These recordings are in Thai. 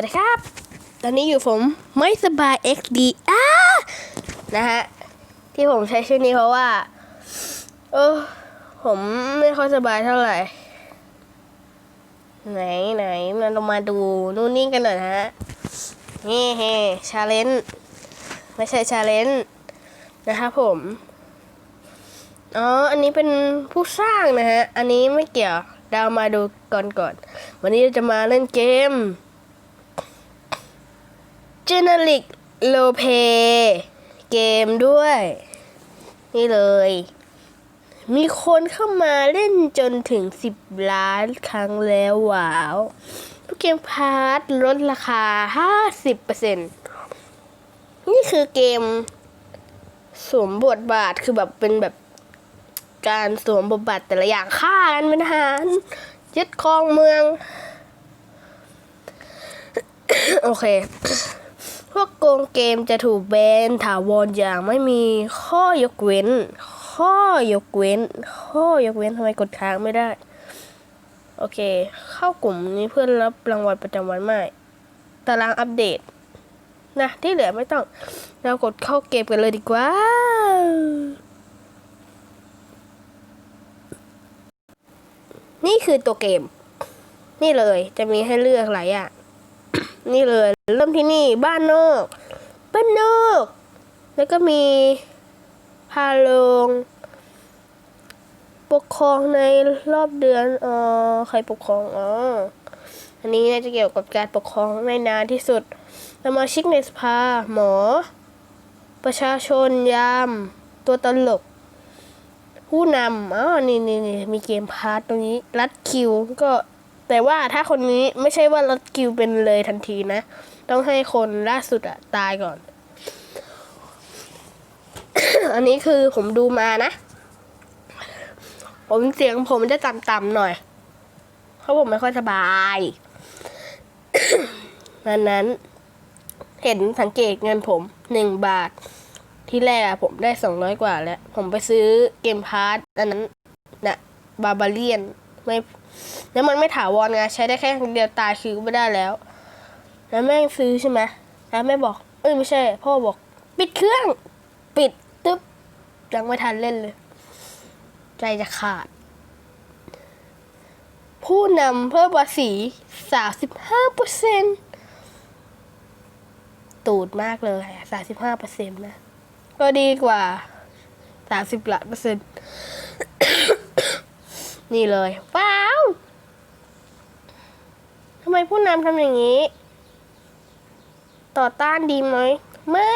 วัสดีครับ ตอนนี้อยู่ผมไม่สบาย XD อ้านะฮะ ที่ผมใช้ชื่อนี้เพราะว่า เออผมไม่ค่อยสบายเท่าไหร่ ไหนไหนมันลงมาดู นู่นนี่กันหน่อยฮะ นี่เฮชาเลนจ์ไม่ใช่ชาเลนจ์นะครับผม อ๋อ อันนี้เป็นผู้สร้างนะฮะ อันนี้ไม่เกี่ยวดาวมาดูก่อนก่อน วันนี้เราจะมาเล่นเกม Generic r o l e p l a y เกมด้วย นี่เลย มีคนเข้ามาเล่นจนถึง 10 ล้านครั้งแล้วว้าวทุกเกมพาร์ทลดราคา 50%นี่คือเกมสวมบทบาทคือแบบเป็นแบบการสวมบทบาทแต่ละอย่างฆ่ากันเป็นทหารยึดครองเมือง โอเค พวกโกงเกมจะถูกแบนถาวรอย่างไม่มีข้อยกเว้น ข้อยกเว้น ข้อยกเว้นทำไมกดค้างไม่ได้ โอเค เข้ากลุ่มนี้เพื่อรับรางวัลประจำวันไม่ ตารางอัปเดต นะที่เหลือไม่ต้อง เรากดเข้าเกมกันเลยดีกว่านี่คือตัวเกม นี่เลยจะมีให้เลือกหลายอย่าง นี่เลย เริ่มที่นี่บ้านนอกบ้านนอก แล้วก็มีพาลง ปกครองในรอบเดือนอ๋อใครปกครองอ๋ออันนี้น่าจะเกี่ยวกับการปกครองในนานที่สุดสมาชิกในสภาหมอ ประชาชนยาม ตัวตลก ผู้นำอ๋อนี่นี่นี่มีเกมพาร์ตตรงนี้ รัดคิวก็ แต่ว่าถ้าคนนี้ไม่ใช่ว่ารัดคิวเป็นเลยทันทีนะ ต้องให้คนล่าสุดอะตายก่อน อันนี้คือผมดูมานะ ผมเสียงผมจะต่ำๆหน่อย เพราะผมไม่ค่อยสบายดังนั้น เห็นสังเกตเงินผมหนึ่งบาท ที่แรกอะผมได้สองร้อยกว่าแล้ว ผมไปซื้อเกมพาร์ตอันนั้นนะบาบาเลียนไม่ แล้วมันไม่ถาวรไงใช้ได้แค่ครั้งเดียวตายคือไม่ได้แล้ว แล้วแม่งซื้อใช่ไหมแล้วแม่บอก เอ้ยไม่ใช่ พ่อบอก ปิดเครื่อง ปิดตึ๊บยังไม่ทันเล่นเลย ใจจะขาด ผู้นำเพิ่มภาษีสามสิบห้าเปอร์เซ็นต์ตูดมากเลยสามสิบห้าเปอร์เซ็นต์นะ ก็ดีกว่าสามสิบละเปอร์เซ็นต์ นี่เลยว้าวทำไมผู้นำทำอย่างนี้ ต่อต้านดีไหม ไม่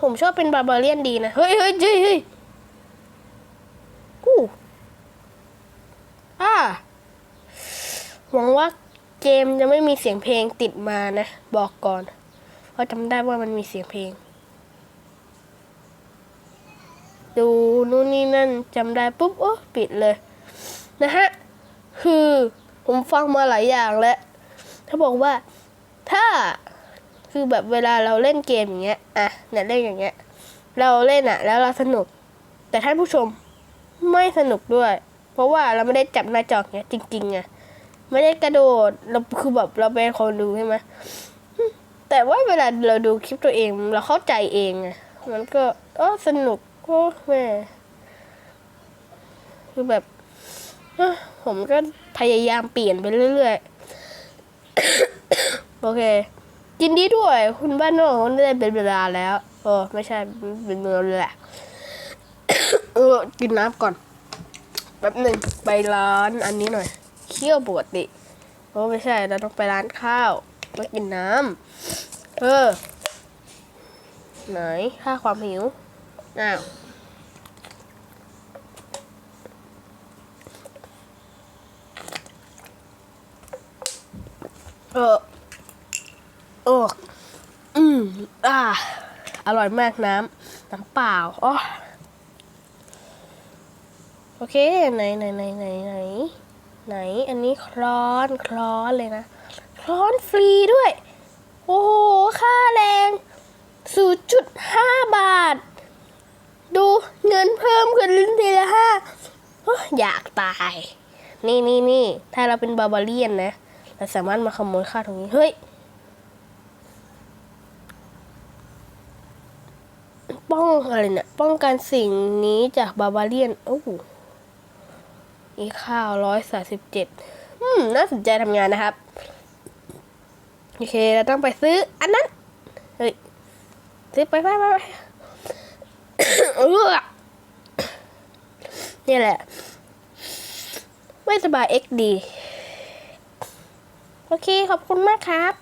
ผมชอบเป็นบาบาเลียนดีนะเฮ้ยเฮ้ยเฮ้ยเฮ้ยกู้อ่าหวังว่าเกมจะไม่มีเสียงเพลงติดมานะ บอกก่อน เพราะจำได้ว่ามันมีเสียงเพลง ดูนู่นนี่นั่นจำได้ปุ๊บ โอ้ ปิดเลย นะฮะ คือผมฟังมาหลายอย่างแล้วถ้าบอกว่าถ้าคือแบบเวลาเราเล่นเกมอย่างเงี้ยอะเนี่ยเล่นอย่างเงี้ย เราเล่นอะ แล้วเราสนุก แต่ท่านผู้ชมไม่สนุกด้วย เพราะว่าเราไม่ได้จับหน้าจอเงี้ยจริงๆไงไม่ได้กระโดดเราคือแบบเราเป็นคนดูใช่ไหมแต่ว่าเวลาเราดูคลิปตัวเอง เราเข้าใจเองไงมันก็เออสนุกโอ้แม่คือแบบ ผมก็พยายามเปลี่ยนไปเรื่อยๆ โอเคยินดีด้วย คุณบ้านนอกได้เป็นเวลาแล้วโอ้ไม่ใช่เป็นเวลาแหละเออกินน้ำก่อนแป๊บหนึ่งไปร้านอันนี้หน่อยเคี่ยวปกติโอ้ไม่ใช่เราต้องไปร้านข้าวมากินน้ำเออไหนค่าความหิวอ้าว ออโอ้อืมอ่าอร่อยมากน้ำน้ำเปล่าอ๋อโอเค ไหนไหนไหนไหนไหนไหน อันนี้คลอนคลอนเลยนะคลอนฟรีด้วย โอ้โห ค่าแรง 0.5 บาท ดูเงินเพิ่มขึ้นทีละห้าอยอยากตาย นี่นี่นี่ถ้าเราเป็นบาบาเลียนนะ เราสามารถมาขโมยข้าวตรงนี้เฮ้ยป้องอะไรเนี่ยป้องกันสิ่งนี้จากบาบาเลียนโอ้โหอีข้าวร้อยสาสิบเจ็ดอืมน่าสนใจทำงานนะครับ โอเค เราต้องไปซื้อ อันนั้น เฮ้ย ซื้อไปไปไปไปเออนี่แหละ ไม่สบายเอ็กดี โอเคขอบคุณมากครับ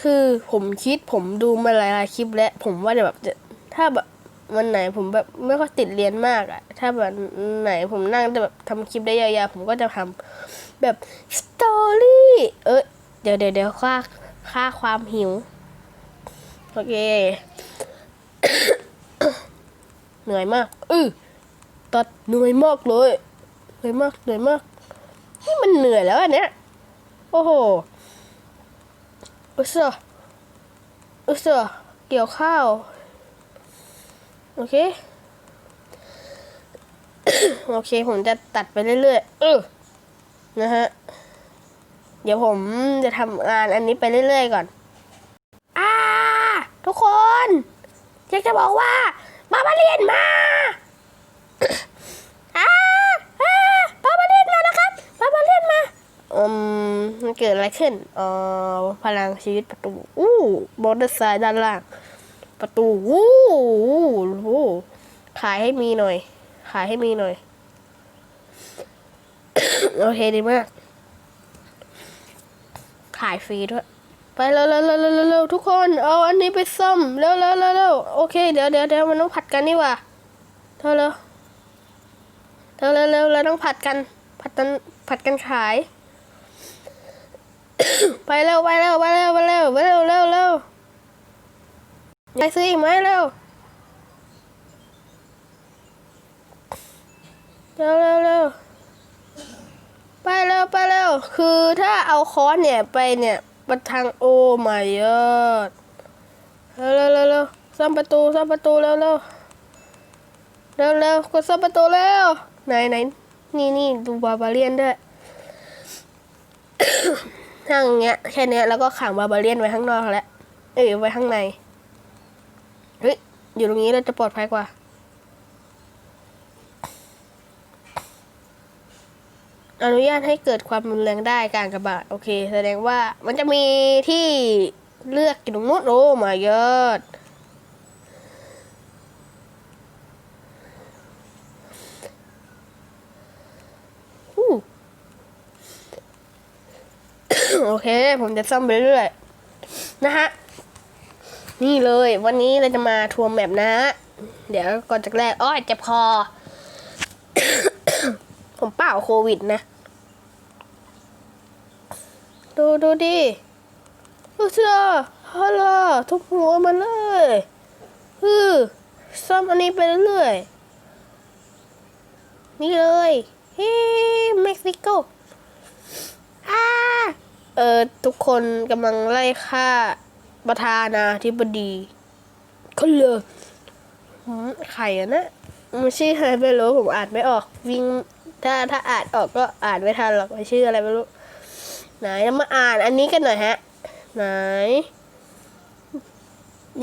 คือผมคิดผมดูมาหลายๆคลิปแล้ว ผมว่าจะแบบจะถ้าแบบวันไหนผมแบบไม่ค่อยติดเรียนมากอะถ้าแบบไหนผมนั่งจะแบบทำคลิปได้ยาวๆผมก็จะทำแบบสตอรี่เอ้ยเดี๋ยวเดี๋ยวเดี๋ยวค่าค่าความหิว โอเค เหนื่อยมาก อือตัดเหนื่อยมากเลย เหนื่อยมากเหนื่อยมาก นี่มันเหนื่อยแล้วอันเนี้ย โอ้โหอุตส่าห์อุตส่าห์เกี่ยวข้าว โอเค โอเค ผมจะตัดไปเรื่อยๆเออนะฮะ เดี๋ยวผมจะทำงานอันนี้ไปเรื่อยๆก่อนอ่าทุกคน อยากจะบอกว่า มามาเรียนมาอ่ามามาเรียนมานะครับมามาเรียนมา อืมมัน เกิดอะไรขึ้นเอ่อพลังชีวิตประตู อู้บอเตอร์ดซ้ายด้านล่าง ประตู อู้อู้ขายให้มีหน่อย ขายให้มีหน่อย โอเคดีมาก ขายฟรีด้วย ไปเร็วเร็วเร็วเร็วเร็วทุกคน เอาอันนี้ไปซ่อม เร็วเร็วเร็วเร็วโอเค เดี๋ยวเดี๋ยวเดี๋ยวมันต้องผัดกันนี่ว่าเท่าเร็วเร็วเร็วเร็วเราต้องผัดกัน ผัดกันผัดกันขาย ไปเร็วไปเร็วไปเร็วไปเร็วไปเร็วเร็วเร็วไปซื้ออีกไหมเร็วเร็วเร็วเร็วไปเร็วไปเร็วคือถ้าเอาค้อนเนี่ยไปเนี่ยประทางโอ้ไม่ยอดเร็วเร็วเร็วเร็วซ่อมประตูซ่อมประตูเร็วเร็วเร็วเร็วกดซ่อมประตูเร็วไหนไหนนี่นี่ดูบาบาเลียนด้วย ถ้าอย่างเงี้ยแค่เนี้ยแล้วก็ขังบาบาเลียนไว้ข้างนอกแล้วเอ้ยไว้ข้างในเฮ้ยอยู่ตรงนี้เราจะปลอดภัยกว่าอนุญาตให้เกิดความรุนแรงได้การกระบาดโอเค แสดงว่ามันจะมีที่เลือกอยู่ตรงนู้นโอ้มายอด อู้ โอเค ผมจะซ่อมไปเรื่อยๆนะฮะ นี่เลยวันนี้เราจะมาทัวร์แมปนะ เดี๋ยวก่อนจากแรกอ้อยเจ็บคอ ผมเป่าโควิดนะ ดูดูดิดูเชื่อฮัลโหลทุบหัวมันเลยฮือซ่อมอันนี้ไปเรื่อยๆนี่เลยเฮ้เม็กซิโกอ่า ออทุกคนกำลังไล่ฆ่าประธานาธิบดีก็เลยหืมไข่อะนะมันชื่ออะไรไม่รู้ผมอ่านไม่ออก วิ่งถ้าถ้าอ่านออกก็อ่านไม่ทันหรอกมันชื่ออะไรไม่รู้ ไหนเรามาอ่านอันนี้กันหน่อยฮะ ไหน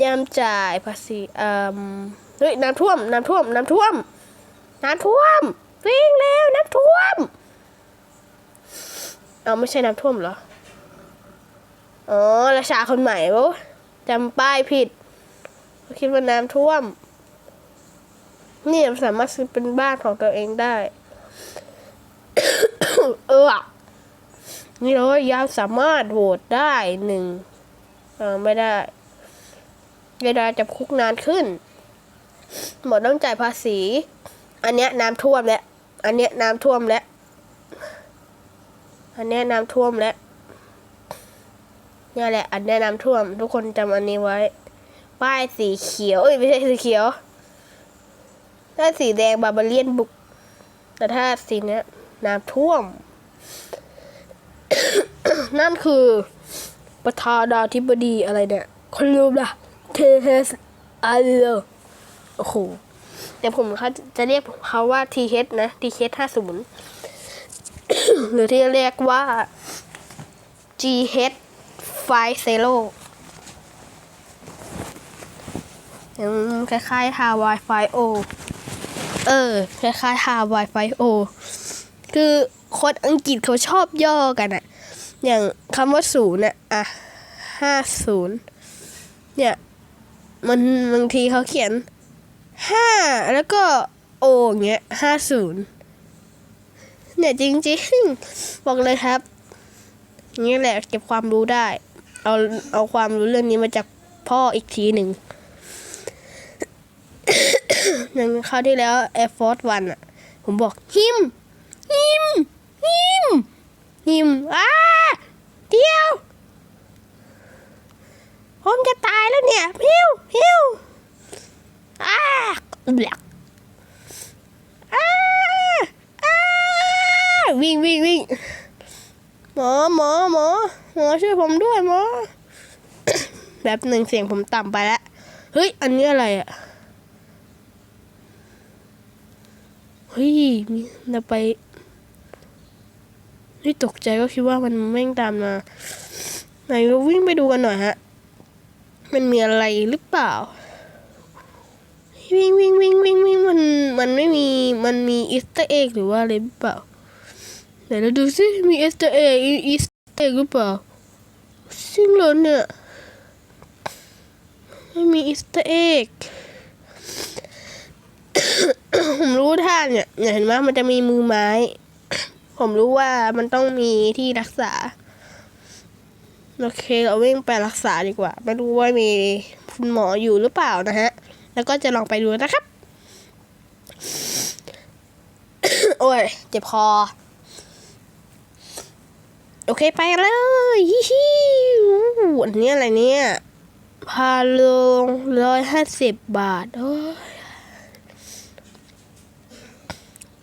ยามจ่ายภาษีอืมเฮ้ยน้ำท่วม น้ำท่วม น้ำท่วม น้ำท่วมวิ่งเร็วน้ำท่วม เอาไม่ใช่น้ำท่วมเหรอ อ๋อราชาคนใหม่ปะจำป้ายผิด คิดว่าน้ำท่วม นี่สามารถซื้อเป็นบ้านของตัวเองได้ เออ นี่เลยยามสามารถโหวตได้หนึ่งออไม่ได้เวลาจำคุกนานขึ้น หมดต้องจ่ายภาษี อันเนี้ยน้ำท่วมแล้ว อันเนี้ยน้ำท่วมแล้ว อันเนี้ยน้ำท่วมแล้ว เนี่ยแหละ อันเนี้ยน้ำท่วม ทุกคนจำอันนี้ไว้ ป้ายสีเขียว เอ้ยไม่ใช่สีเขียว ถ้าสีแดงบาบาเลียนบุก แต่ถ้าสีเนี้ยน้ำท่วม นั่นคือประธานาธิบดีอะไรเนี่ย คนลืมละเทเฮสอาเลโอ้โหแต่ผมเขาจะเรียกเขาว่าทีเฮนะทีเฮห้าศูนย์หรือที่เรียกว่า GH 5 Zero อืมคล้ายๆ Hawaii O เออ คล้ายๆ Hawaii O คือคนอังกฤษเขาชอบย่อกันอะอย่างคำว่าศูนย์อะอะห้าศูนย์เนี่ย มันบางทีเขาเขียนห้าแล้วก็โออย่างเงี้ยห้าศูนย์เนี่ยจริงๆ บอกเลยครับ นี่แหละเก็บความรู้ได้ เอาเอาความรู้เรื่องนี้มาจากพ่ออีกทีหนึ่งอย่างคราวที่แล้ว Air Force One อะ ผมบอกหิมหิมหิมหิมอ้าเดียว ผมจะตายแล้วเนี่ยพิวพิวอ้าแบลกอ้าอ้าวิ่งวิ่งวิ่ง หมอหมอหมอหมอช่วยผมด้วยหมอแบบหนึ่งเสียงผมต่ำไปแล้วเฮ้ย อันนี้อะไรอะเฮ้ยมีเราไปเฮ้ยตกใจก็คิดว่ามันแม่งตามมาไหนเราวิ่งไปดูกันหน่อยฮะ มันมีอะไรหรือเปล่า วิ่งวิ่งวิ่งวิ่งวิ่งมันมันไม่มีมันมีอีสเตอร์เอ็กหรือว่าอะไรหรือเปล่า ไหนเราดูซิมีเอสเตอร์เอ็กอีสเตอร์เอ็กหรือเปล่าซึ่งเลยเนี่ยไม่มีอีสเตอร์เอ็กผมรู้ท่าเนี่ยเนี่ยเห็นไหมมันจะมีมือไม้ ผมรู้ว่ามันต้องมีที่รักษา โอเคเราวิ่งไปรักษาดีกว่าไม่รู้ว่ามีคุณหมออยู่หรือเปล่านะฮะ แล้วก็จะลองไปดูนะครับ โอ้ยเจ็บคอ โอเคไปเลยฮิฮิอันนี้อะไรเนี่ยพาลงร้อยห้าสิบบาทโอ้ย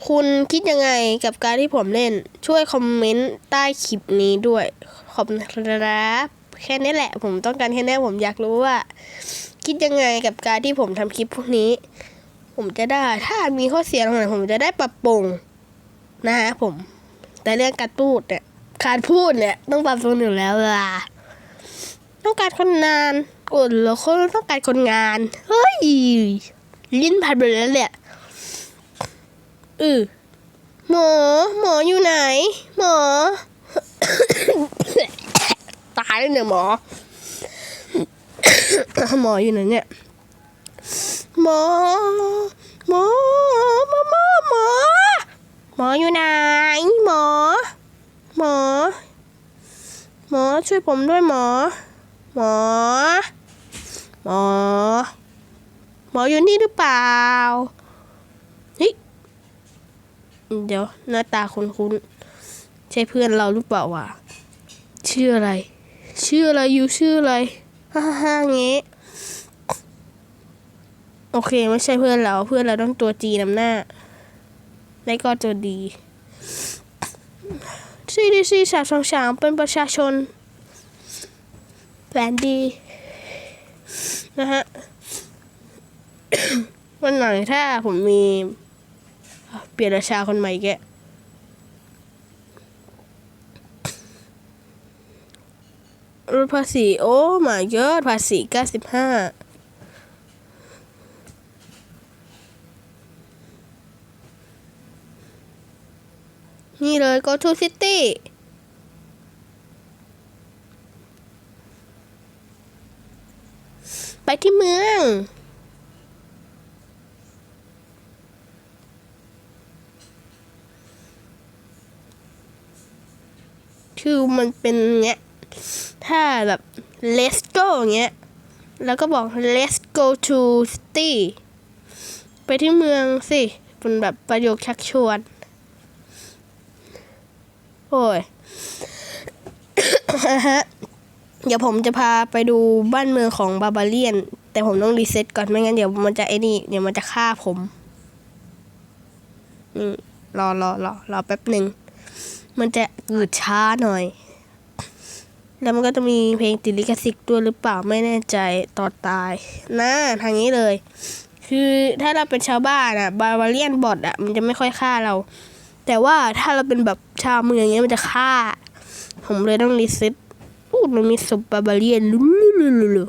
คุณคิดยังไงกับการที่ผมเล่น ช่วยคอมเมนต์ใต้คลิปนี้ด้วย ขอบคุณครับแค่นี้แหละ ผมต้องการแค่นี้ผมอยากรู้ว่า คิดยังไงกับการที่ผมทำคลิปพวกนี้ ผมจะได้ ถ้ามีข้อเสียตรงไหนผมจะได้ปรับปรุงนะฮะผม แต่เรื่องการพูดเนี่ย การพูดเนี่ยต้องปรับปรุงอยู่แล้วล่ะต้องการคนงานโอ้เหรอคนต้องการคนงานเฮ้ยลิ้นพันไปแล้วแหละเออหมอ หมออยู่ไหน หมอ ตายแล้วเนี่ยหมอ หมออยู่ไหนเนี่ย หมอ หมอหมอหมอหมอหมออยู่ไหน หมอ หมอ หมอช่วยผมด้วยหมอ หมอ หมอ หมออยู่นี่หรือเปล่าเฮ้ยเดี๋ยวหน้าตาคุ้นๆใช่เพื่อนเราหรือเปล่าวะชื่ออะไร ชื่ออะไรอยู่ชื่ออะไรฮ่าฮ่างี้โอเคไม่ใช่เพื่อนเราเพื่อนเราต้องตัวจีนำหน้า และก็ตัวดี ซีดีซีสามสองสามเป็นประชาชนแสนดี นะฮะ วันไหนถ้าผมมี เปลี่ยนราชาคนใหม่แกลดภาษี โอ้ my god ภาษีเก้าสิบห้า นี่เลย go to city ไปที่เมือง คือมันเป็นเงี้ย ถ้าแบบ let's go เงี้ย แล้วก็บอก let's go to city ไปที่เมืองสิเป็นแบบประโยคชักชวน อ้ยฮะเดี๋ยวผมจะพาไปดูบ้านเมืองของบาบาเลียน แต่ผมต้องรีเซ็ตก่อนไม่งั้นเดี๋ยวมันจะไอ้นี่เดี๋ยวมันจะฆ่าผมอืมรอรอรอรอแป๊บหนึ่ง มันจะอืดช้าหน่อย แล้วมันก็จะมีเพลงติดลิขสิทธิ์ด้วยหรือเปล่าไม่แน่ใจต่อตายนะทางนี้เลย คือถ้าเราเป็นชาวบ้านอะบาบาเลียนบอทอะมันจะไม่ค่อยฆ่าเรา แต่ว่าถ้าเราเป็นแบบ ชาวเมืองเงี้ยมันจะฆ่า ผมเลยต้องรีเซ็ตอู้มันมีศพบาบาเลียนลุลุลุลุลุ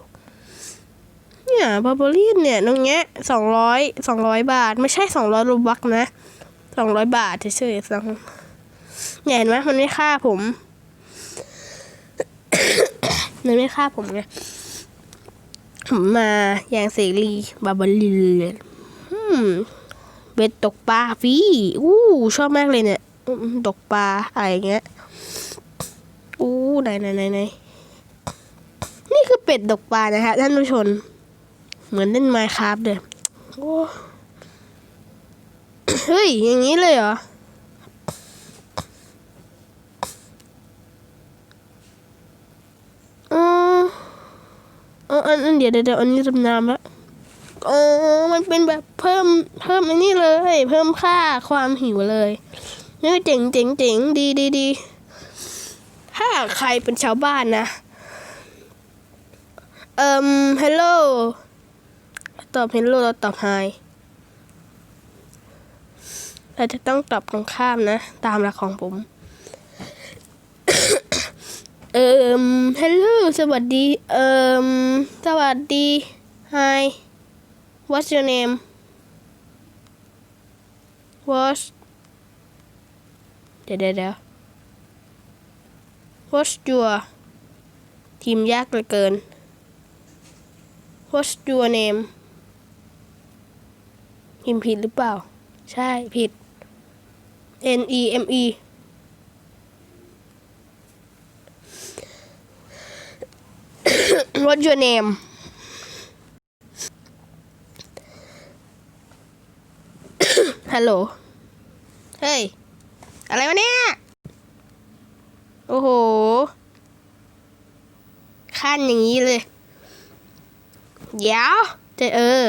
เนี่ยบาบาเลียนเนี่ยตรงเงี้ยสองร้อยสองร้อยบาท ไม่ใช่สองร้อยรูบักนะสองร้อยบาทเฉยๆสองเนี่ยเห็นไหมมันไม่ฆ่าผม มันไม่ฆ่าผมไงผมมาอย่างเสรีบาบาเลียนเบ็ดตกปลาฟรีอู้ชอบมากเลยเนี่ย ตกปลาอะไรเงี้ยอู้ไหนไหนไหนไหนนี่คือเป็ดตกปลานะฮะท่านผู้ชมเหมือนเล่นไมค์ครับเลยโอ้เฮ้ย อย่างนี้เลยเหรออ๋ออันอันเดี๋ยวเดี๋ยวเดี๋ยวอันนี้จำนำแล้วอ๋อมันเป็นแบบเพิ่มเพิ่มอันนี้เลย เพิ่มค่าความหิวเลย นี่เจ๋งเจ๋งเจ๋งดีดีดีถ้าใครเป็นชาวบ้านนะ เอ่มฮัลโหลตอบฮัลโหลเราตอบไฮเราจะต้องตอบตรงข้ามนะ ตามหลักของผม เอ่มฮัลโหลสวัสดี เอ่มสวัสดี hi What's your name? What's เดี๋ยวเดี๋ยวเดี๋ยว What's your ทีมยากเหลือเกิน What's your name? พิมพ์ผิดหรือเปล่า ใช่ผิด N E M E What's your name? ฮัลโหล เฮ้ย อะไรวะเนี่ย โอ้โห ขั้นอย่างนี้เลย เดี๋ยวเจะเออ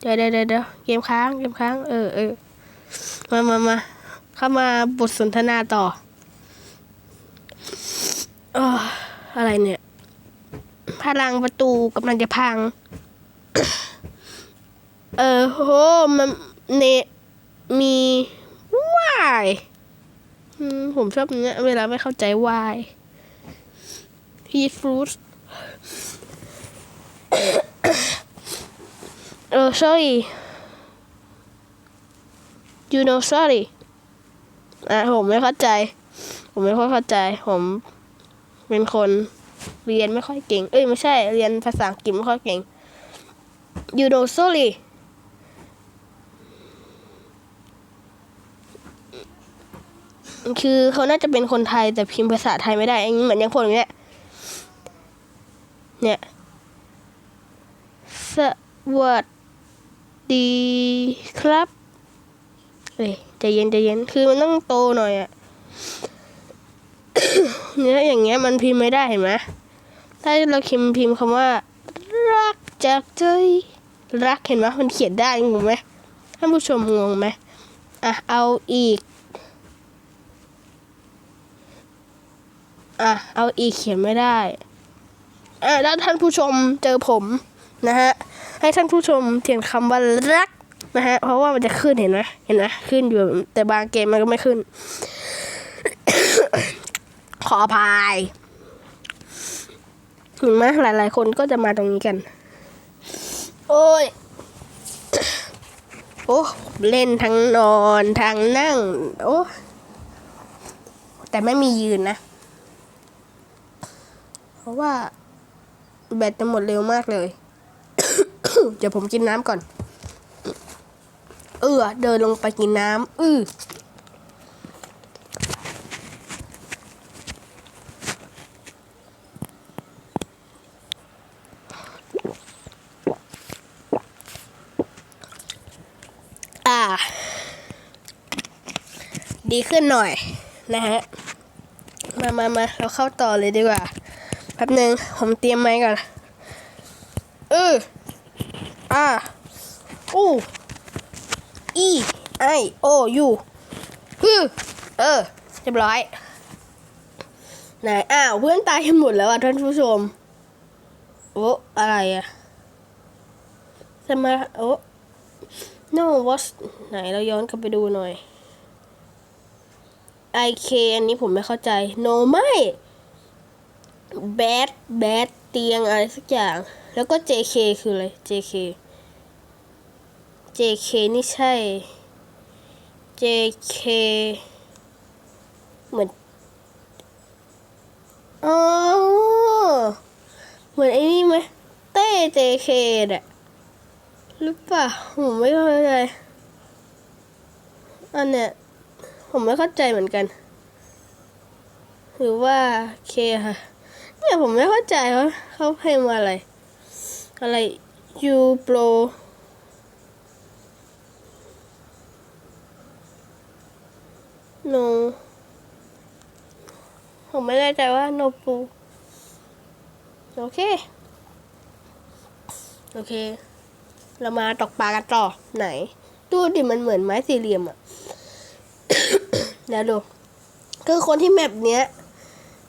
เดี๋ยวเดี๋ยวเดี๋ยวเกมค้าง เกมค้าง เออเออมามามา เข้ามาบทสนทนาต่ออออะไรเนี่ย พลังประตูกำลังจะพัง เออโห มันเนมี วายผมชอบเนี้ยเวลาไม่เข้าใจวายพีฟรุตเออ sorry you know sorry อะผมไม่เข้าใจ ผมไม่ค่อยเข้าใจ ผมเป็นคนเรียนไม่ค่อยเก่ง เอ้ยไม่ใช่ เรียนภาษาอังกฤษไม่ค่อยเก่ง you know sorry คือเขาน่าจะเป็นคนไทยแต่พิมพ์ภาษาไทยไม่ได้อย่างนี้เหมือนย่างผมอย่างเนี้ยเนี่ยสวัสดีครับเอ้ยใจเย็นใจเย็นคือมันต้องโตหน่อยอะเนี่ยอย่างเงี้ยมันพิมพ์ไม่ได้เห็นไหมถ้าเราพิมพ์พิมพ์คำว่า รักจากใจรักเห็นไหมมันเขียนได้งงไหมท่านผู้ชมงงไหมอะเอาอีก อะ เอาอีกเขียนไม่ได้อะแล้วท่านผู้ชมเจอผมนะฮะ ให้ท่านผู้ชมเขียนคำว่ารักนะฮะ เพราะว่ามันจะขึ้นเห็นไหมเห็นไหมขึ้นอยู่ แต่บางเกมมันก็ไม่ขึ้น ขออภัยเห็นไหมหลาย ๆ คนก็จะมาตรงนี้กัน โอ้ย โอ้ เล่นทั้งนอน ทั้งนั่ง โอ้ แต่ไม่มียืนนะ เพราะว่า แบตจะหมดเร็วมากเลย เดี๋ยวผมกินน้ำก่อน เออเดินลงไปกินน้ำอืออ่าดีขึ้นหน่อยนะฮะ มามามาเราเข้าต่อเลยดีกว่า ป๊บหนึ่งผมเตรียมไม้ก่อน เอออ่าอู้อีไอโอยูฮึเออเรียบร้อยไหนอ้าวเพื่อนตายกันหมดแล้วอะท่านผู้ชม โอ้อะไรอะจะมาโอ้ no what ไหนเราย้อนกลับไปดูหน่อย IK อันนี้ผมไม่เข้าใจ no ไม่ bad bad เตียงอะไรสักอย่าง แล้วก็ JK คืออะไร JK JK นี่ใช่ JK เหมือนอ๋อเหมือนไอ้นี่ไหมเต้ JK เนี่ยหรือเปล่าผมไม่เข้าใจอันเนี้ยผมไม่เข้าใจเหมือนกัน หรือว่าเคค่ะ เนี่ยผมไม่เข้าใจว่าเขาเพลงมาอะไร อะไร you pro no ผมไม่แน่ใจว่า no pro โอเค โอเค เรามาตกปลากันต่อไหน ดูดิมันเหมือนไม้สี่เหลี่ยมอะเดี๋ยวดู คือคนที่แมปเนี้ย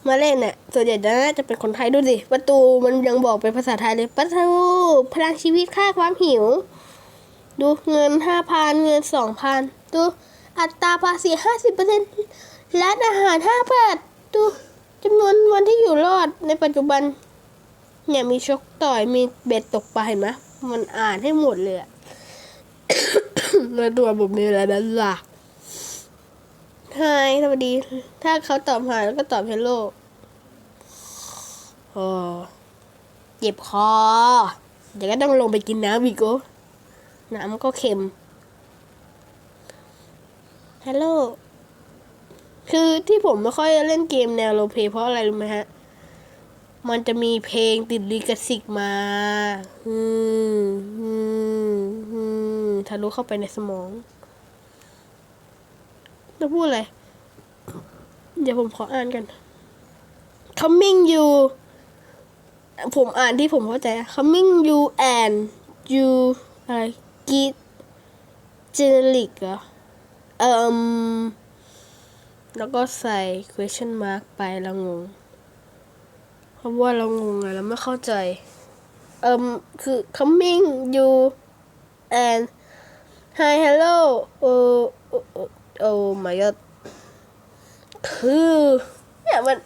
มาเล่นเนี่ยส่วนใหญ่น่าจะเป็นคนไทยดูสิประตูมันยังบอกเป็นภาษาไทยเลยประตูพลังชีวิตค่าความหิว ดูเงินห้าพันเงินสองพันดูอัตราภาษีห้าสิบเปอร์เซ็นต์ร้านอาหารห้าบาทดูจำนวนวันที่อยู่รอดในปัจจุบัน เนี่ยมีชกต่อยมีเบ็ดตกปลาเห็นไหมมันอ่านให้หมดเลยอะแล้วตัวผมนี่แหละนั่นล่ะ ไฮสวัสดี ถ้าเขาตอบหายแล้วก็ตอบเฮลโลโอ้เจ็บคอ เดี๋ยวก็ต้องลงไปกินน้ำอีกโกน้ำก็เค็มฮัลโหลคือที่ผมไม่ค่อยเล่นเกมแนวโรเพย์เพราะอะไรรู้ไหมฮะ มันจะมีเพลงติดลิขสิทธิ์มาอืมอืมอืมทะลุเข้าไปในสมอง จะพูดอะไร เดี๋ยวผมขออ่านกัน coming you ผมอ่านที่ผมเข้าใจ coming you and you อะไร get generic เหรอเอ่มแล้วก็ใส่ question mark ไปแล้วงง เพราะว่าเรางงไงเราไม่เข้าใจ เอ่มคือ coming you and hi hello เออ โอ้ my god คือเนี่ยมัน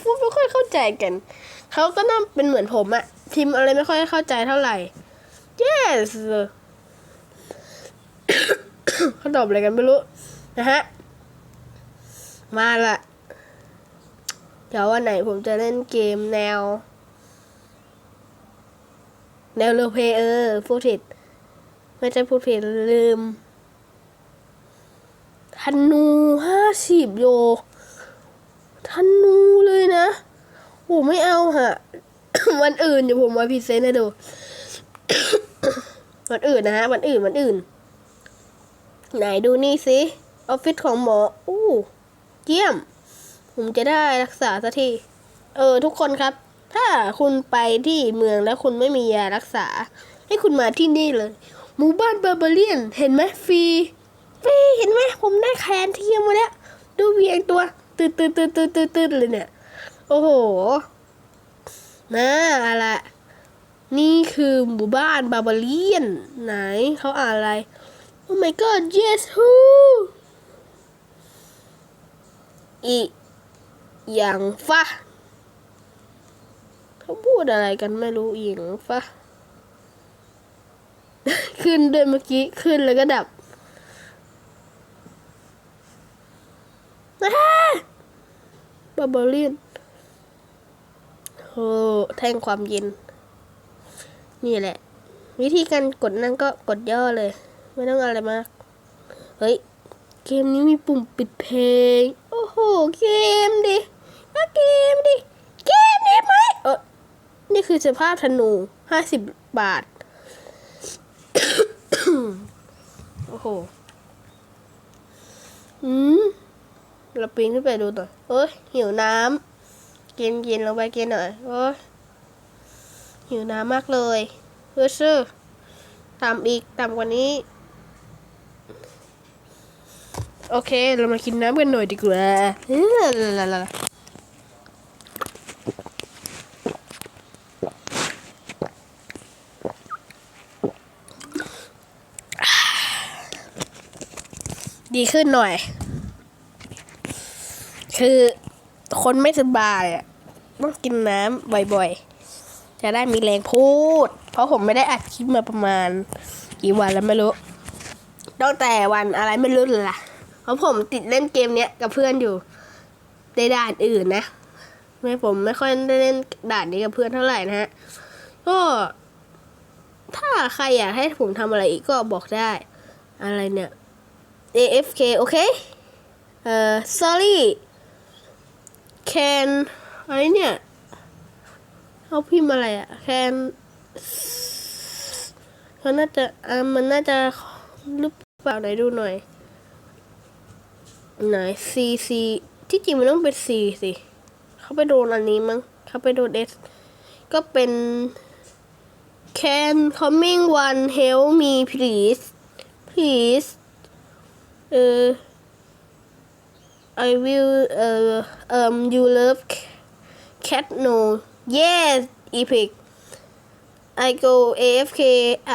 พูดไม่ค่อยเข้าใจกัน เขาก็น่าเป็นเหมือนผมอะพิมพ์อะไรไม่ค่อยเข้าใจเท่าไหร่ yes เขาตอบอะไรกันไม่รู้ นะฮะ มาละเดี๋ยววันไหนผมจะเล่นเกมแนว แนวโรลเพเออพูดผิด ไม่ใช่พูดผิดลืม ธนูห้าสิบโลธนูเลยนะโอ้ไม่เอาฮะ วันอื่นเดี๋ยวผมมาพรีเซนต์ให้ดู วันอื่นนะฮะ วันอื่นวันอื่น ไหนดูนี่สิออฟฟิศของหมออู้เยี่ยม ผมจะได้รักษาสักที เออ ทุกคนครับ ถ้าคุณไปที่เมืองแล้วคุณไม่มียารักษา ให้คุณมาที่นี่เลย หมู่บ้านบาร์เบเรียน เห็นไหมฟรีฟรี เห็นไหมผมได้แคนเทียมมาแล้ว ดูเวียงตัวตืดตืดตืดตืดตืดตืดเลยเนี่ย โอ้โหน่าอะไร นี่คือหมู่บ้านบาบาเลียน ไหนเขาอ่านอะไร โอ้ my god yes who อีอย่างฟะเขาพูดอะไรกันไม่รู้อีหยังฟะขึ้นด้วยเมื่อกี้ ขึ้นแล้วก็ดับ บาบาเลียนโอ้แท่งความเย็น นี่แหละ วิธีการกดนั่นก็กดย่อเลย ไม่ต้องอะไรมาก เฮ้ย เกมนี้มีปุ่มปิดเพลง โอ้โห เกมดิก็เกมดิ เกมดิไหมเออนี่คือสภาพธนูห้าสิบบาท โอ้โห อืม เราปีนขึ้นไปดูหน่อยเอ้ยหิวน้ำกินกินลงไปกินหน่อยโอ้ยหิวน้ำมากเลยเฮ้ยชื่อต่ำอีกต่ำกว่านี้ โอเค เรามากินน้ำกันหน่อยดีกว่าลาลาลาดีขึ้นหน่อย คือคนไม่สบายอะต้องกินน้ำบ่อยๆ จะได้มีแรงพูด เพราะผมไม่ได้อัดคลิปมาประมาณ กี่วันแล้วไม่รู้ตั้งแต่วันอะไรไม่รู้เลยล่ะ เพราะผมติดเล่นเกมเนี้ยกับเพื่อนอยู่ในด่านอื่นนะไม่ผมไม่ค่อยได้เล่นด่านนี้กับเพื่อนเท่าไหร่นะฮะก็ถ้าใครอยากให้ผมทำอะไรอีกก็บอกได้ อะไรเนี่ย AFK โอเค เอ่อ sorry can อะไรเนี่ยเขาพิมพ์อะไรอะ can เขาน่าจะอ่ามันน่าจะรือเปล่าไหนดูหน่อย ไหน C C ที่จริงมันต้องเป็น C สิเขาไปโดนอันนี้มั้งเขาไปโดน S ก็เป็น Can coming one help me please please เออ I will เอ่อ um you love cat no yes epic I go AFK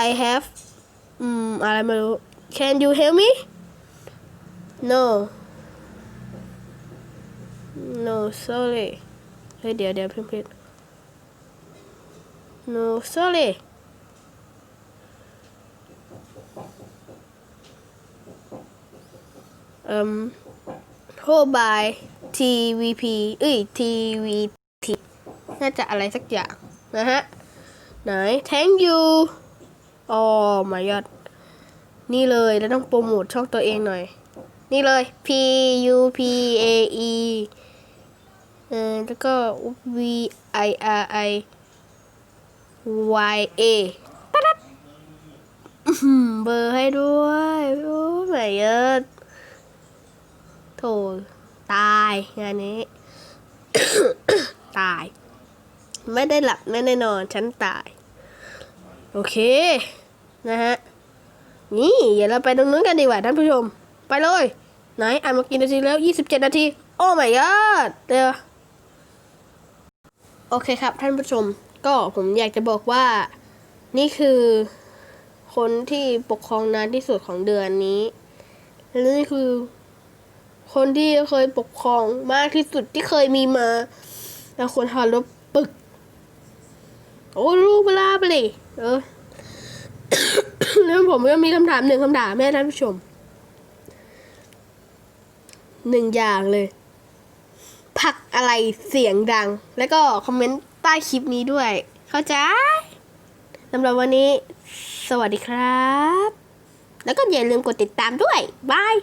I have อืมอะไรไม่รู้ Can you help me no no sorry เฮ้ยเดี๋ยวเดี๋ยวเพิ่มๆ no sorry เอ่ม โฮบาย TVP เอ้ย TVT น่าจะอะไรสักอย่าง นะฮะ ไหน thank you อ๋อมายอด นี่เลยแล้วต้องโปรโมทช่องตัวเองหน่อย นี่เลย P U P A E เออแล้วก็ V I R I Y A ปัดอื้อหือเบอร์ให้ด้วย โอ้ไม่เยอะโถตายงานนี้ ตาย ไม่ได้หลับไม่ได้นอน ฉันตาย โอเค นะฮะ นี่เดี๋ยวเราไปตรงนู้นกันดีกว่าท่านผู้ชม ไปเลย ไหน อ่านมากี่นาทีแล้ว 27 นาที โอ้ my god เดี๋ยวโอเคครับ ท่านผู้ชม ก็ผมอยากจะบอกว่า นี่คือคนที่ปกครองนานที่สุดของเดือนนี้ และนี่คือ คนที่เคยปกครองมากที่สุดที่เคยมีมาแล้วควรทารบปึก โอ้รู้เวลาไปเลยเออแล้วผมก็มีคำถามหนึ่งคำถามให้ท่านผู้ชมหนึ่งอย่างเลย ผักอะไรเสียงดัง แล้วก็คอมเมนต์ใต้คลิปนี้ด้วย เข้าใจสำหรับวันนี้ สวัสดีครับ แล้วก็อย่าลืมกดติดตามด้วย บาย